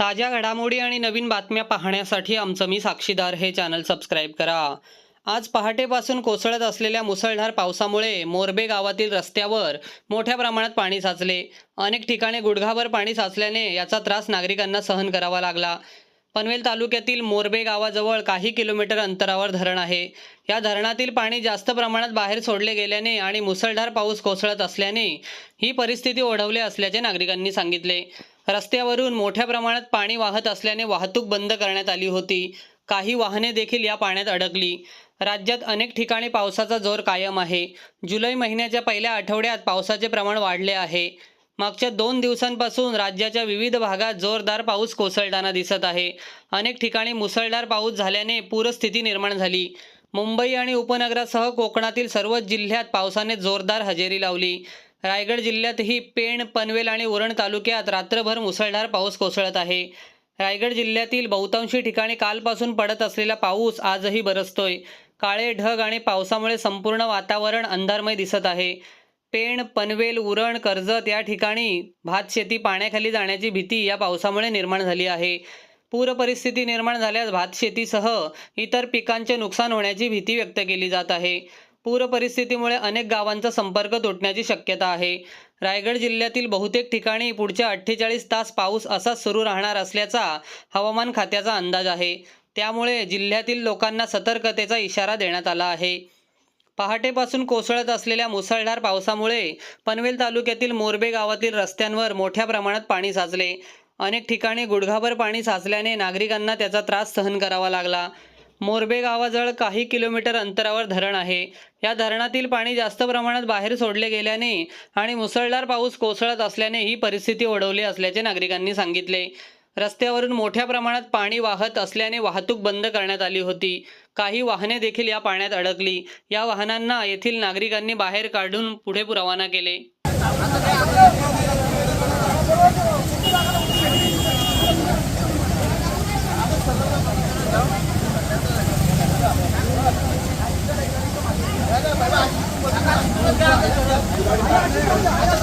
ताज्या घडामोडी आणि नवीन बातम्या पाहण्यासाठी आमचं मी साक्षीदार हे चॅनल सबस्क्राईब करा. आज पहाटेपासून कोसळत असलेल्या मुसळधार पावसामुळे मोरबे गावातील रस्त्यावर मोठ्या प्रमाणात पाणी साचले. अनेक ठिकाणी गुडघाभर पाणी साचल्याने याचा त्रास नागरिकांना सहन करावा लागला. पनवेल तालुक्यातील मोरबे गावाजवळ काही किलोमीटर अंतरावर धरण आहे. या धरणातील पाणी जास्त प्रमाणात बाहेर सोडले गेल्याने आणि मुसळधार पाऊस कोसळत असल्याने ही परिस्थिती ओढवली असल्याचे नागरिकांनी सांगितले. रस्त्यावरून मोठ्या प्रमाणात पाणी वाहत असल्याने वाहतूक बंद करण्यात आली होती. काही वाहने देखील या पाण्यात अडकली. राज्यात अनेक ठिकाणी पावसाचा जोर कायम आहे. जुलै महिन्याच्या पहिल्या आठवड्यात पावसाचे प्रमाण वाढले आहे. मागच्या दोन दिवसांपासून राज्याच्या विविध भागात जोरदार पाऊस कोसळताना दिसत आहे. अनेक ठिकाणी मुसळधार पाऊस झाल्याने पूरस्थिती निर्माण झाली. मुंबई आणि उपनगरासह कोकणातील सर्वच जिल्ह्यात पावसाने जोरदार हजेरी लावली. रायगड जिल्ह्यातही पेण पनवेल आणि उरण तालुक्यात रात्रभर मुसळधार पाऊस कोसळत आहे. रायगड जिल्ह्यातील बहुतांशी ठिकाणी कालपासून पडत असलेला पाऊस आजही बरसतोय. काळे ढग आणि पावसामुळे संपूर्ण वातावरण अंधारमय दिसत आहे. पेण पनवेल उरण कर्जत या ठिकाणी भात शेती पाण्याखाली जाण्याची भीती या पावसामुळे निर्माण झाली आहे. पूर परिस्थिती निर्माण झाल्यास भात शेतीसह इतर पिकांचे नुकसान होण्याची भीती व्यक्त केली जात आहे. पूर परिस्थितीमुळे अनेक गावांचा संपर्क तुटण्याची शक्यता आहे. रायगड जिल्ह्यातील बहुतेक ठिकाणी पुढच्या अठ्ठेचाळीस तास पाऊस असाच सुरू राहणार असल्याचा हवामान खात्याचा अंदाज आहे. त्यामुळे जिल्ह्यातील लोकांना सतर्कतेचा इशारा देण्यात आला आहे. पहाटेपासून कोसळत असलेल्या मुसळधार पावसामुळे पनवेल तालुक्यातील मोरबे गावातील रस्त्यांवर मोठ्या प्रमाणात पाणी साचले. अनेक ठिकाणी गुडघाभर पाणी साचल्याने नागरिकांना त्याचा त्रास सहन करावा लागला. मोरबे गावाजवळ काही किलोमीटर अंतरावर धरण आहे. या धरणातील पाणी जास्त प्रमाणात बाहेर सोडले गेल्याने आणि मुसळधार पाऊस कोसळत असल्याने ही परिस्थिती ओढवली असल्याचे नागरिकांनी सांगितले. रस्त्यावरून मोठ्या प्रमाणात पाणी वाहत असल्याने वाहतूक बंद करण्यात आली होती. काही वाहने देखील या पाण्यात अडकली. या वाहनांना येथील नागरिकांनी बाहेर काढून पुढे रवाना केले. Thank you.